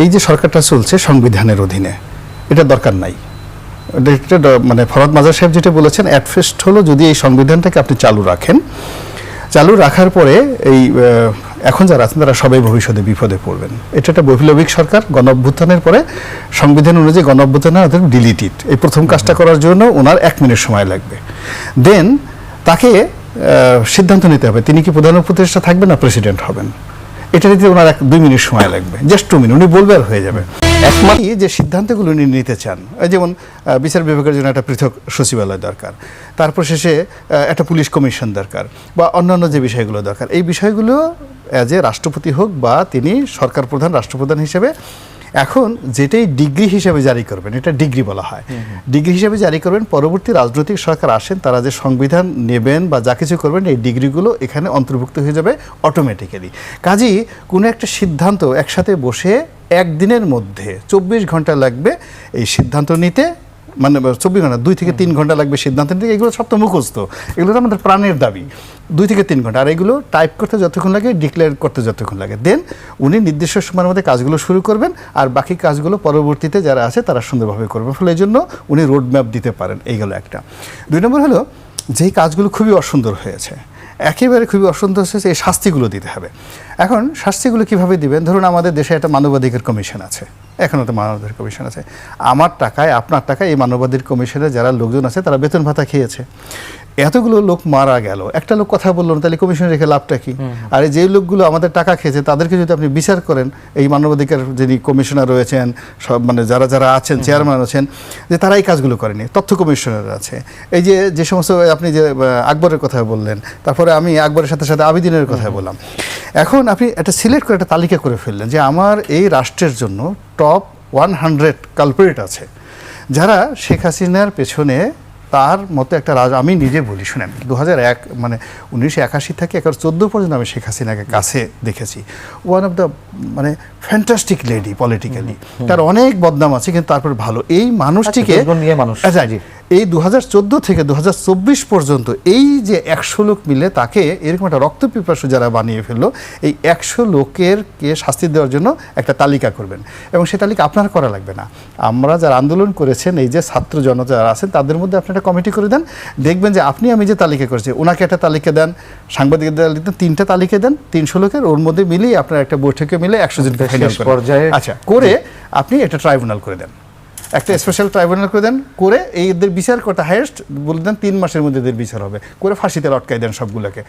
এই যে সরকারটা চলছে সংবিধানের অধীনে এটা দরকার নাই। মানে ফরদ মাজার সাহেব যেটা বলেছেন অ্যাটফেস্ট হলো যদি এই সংবিধানটাকে আপনি চালু রাখেন চালু রাখার পরে এই এখন যারা আছেন তারা সবাই ভবিষ্যতে বিপদে পড়বেন। এটা একটা বৈপ্লবিক সরকার গণ অভ্যুত্থানের পরে সংবিধান অনুযায়ী গণ অভ্যুত্থানে ওদের ডিলিটিড এই প্রথম কাজটা করার জন্য ওনার এক মিনিট সময় লাগবে। দেন তাকে সিদ্ধান্ত নিতে হবে তিনি কি প্রধান উপদেষ্টা থাকবেন না প্রেসিডেন্ট হবেন? এটা নিতে ওনার এক দুই মিনিট সময় লাগবে জাস্ট টু মিনিট উনি বলবে আর হয়ে যাবে। একমাত্র যে সিদ্ধান্তগুলো উনি নিতে চান যেমন বিচার বিভাগের জন্য একটা পৃথক সচিবালয় দরকার তারপর শেষে একটা পুলিশ কমিশন দরকার বা অন্যান্য যে বিষয়গুলো দরকার এই বিষয়গুলো অ্যাজ এ রাষ্ট্রপতি হোক বা তিনি সরকার প্রধান রাষ্ট্রপ্রধান হিসেবে এখন যেটাই ডিগ্রি হিসেবে জারি করবেন এটা ডিগ্রি বলা হয়। ডিগ্রি হিসেবে জারি করবেন পরবর্তী রাজনৈতিক সরকার আসেন তারা যে সংবিধান নেবেন বা যা কিছু করবেন এই ডিগ্রিগুলো এখানে অন্তর্ভুক্ত হয়ে যাবে অটোমেটিক্যালি কাজেই কোনো একটা সিদ্ধান্ত একসাথে বসে একদিনের মধ্যে চব্বিশ ঘণ্টা লাগবে এই সিদ্ধান্ত নিতে মানে চব্বিশ ঘণ্টা দুই থেকে তিন ঘণ্টা লাগবে সিদ্ধান্ত নিতে এগুলো সব তো মুখস্থ। এগুলো তো আমাদের প্রাণের দাবি। দুই থেকে তিন ঘণ্টা। আর এগুলো টাইপ করতে যতক্ষণ লাগে ডিক্লেয়ার করতে যতক্ষণ লাগে। দেন উনি নির্দিষ্ট সময়ের মধ্যে কাজগুলো শুরু করবেন আর বাকি কাজগুলো পরবর্তীতে যারা আছে তারা সুন্দরভাবে করবে ফলে এই জন্য উনি রোড ম্যাপ দিতে পারেন। এইগুলো একটা। দুই নম্বর হলো যেই কাজগুলো খুবই অসুন্দর হয়েছে একেবারে খুবই অসন্তোষ হয়েছে, এই শাস্তিগুলো দিতে হবে। এখন শাস্তিগুলো কীভাবে দিবেন? ধরুন আমাদের দেশে একটা মানবাধিকার কমিশন আছে। এখনও তো মানবাধিকার কমিশন আছে। আমার টাকায়, আপনার টাকায় এই মানবাধিকার কমিশনের যারা লোকজন আছে, তারা বেতন ভাতা খেয়েছে। এতগুলো লোক মারা গেল। একটা লোক কথা বলল না তাহলে কমিশন রেখে লাভটা কি? আর যে লোকগুলো আমাদের টাকা খেয়েছে তাদেরকে যদি আপনি বিচার করেন এই মানবাধিকার যিনি কমিশনার রয়েছেন সব মানে যারা যারা আছেন চেয়ারম্যান আছেন যে তারা এই কাজগুলো করেনি তথ্য কমিশনার আছে। এই যে যে সমস্ত আপনি যে আকবরের কথা বললেন তারপরে আমি আকবরের সাথে সাথে আবিদিনের কথা বললাম। এখন আপনি একটা সিলেক্ট করে একটা তালিকা করে ফেললেন যে আমার এই রাষ্ট্রের জন্য টপ ওয়ান হান্ড্রেড কালপারেট আছে যারা শেখ হাসিনার পেছনে তার মতো একটা রাজ আমি নিজে বলি শুনেন দু এক মানে উনিশশো একাশি থেকে এগারো চোদ্দ পর্যন্ত আমি শেখ হাসিনাকে কাছে দেখেছি। ওয়ান অফ দ্য মানে ফ্যান্টাস্টিক লেডি পলিটিক্যালি তার অনেক বদনাম আছে কিন্তু তারপর ভালো। এই মানুষটিকে আচ্ছা, মানুষ। এই দু হাজার চোদ্দ থেকে দু হাজার চব্বিশ পর্যন্ত এই যে একশো লোক মিলে তাকে এরকম একটা রক্ত পিপাসু যারা বানিয়ে ফেলল এই একশো লোকের কে শাস্তি দেওয়ার জন্য একটা তালিকা করবেন। এবং সেই তালিকা আপনার করা লাগবে না। আমরা যারা আন্দোলন করেছেন এই যে ছাত্র জনতা যারা আছেন তাদের মধ্যে আপনি একটা কমিটি করে দেন। দেখবেন যে আপনি আমি যে তালিকা করেছি ওনাকে একটা তালিকা দেন সাংবাদিকদের দেন তিনটা তালিকা দেন তিনশো লোকের ওর মধ্যে মিলিয়ে আপনার একটা বৈঠকে মিলে একশো জন পর্যায়ে- আচ্ছা করে আপনি একটা ট্রাইব্যুনাল করে দেন। একটা স্পেশাল ট্রাইব্যুনাল করে দেন করে এই এদের বিচার করতে হায়েস্ট বলে দেন তিন মাসের মধ্যে এদের বিচার হবে। করে ফাঁসিতে লটকাই দেন সবগুলোকে।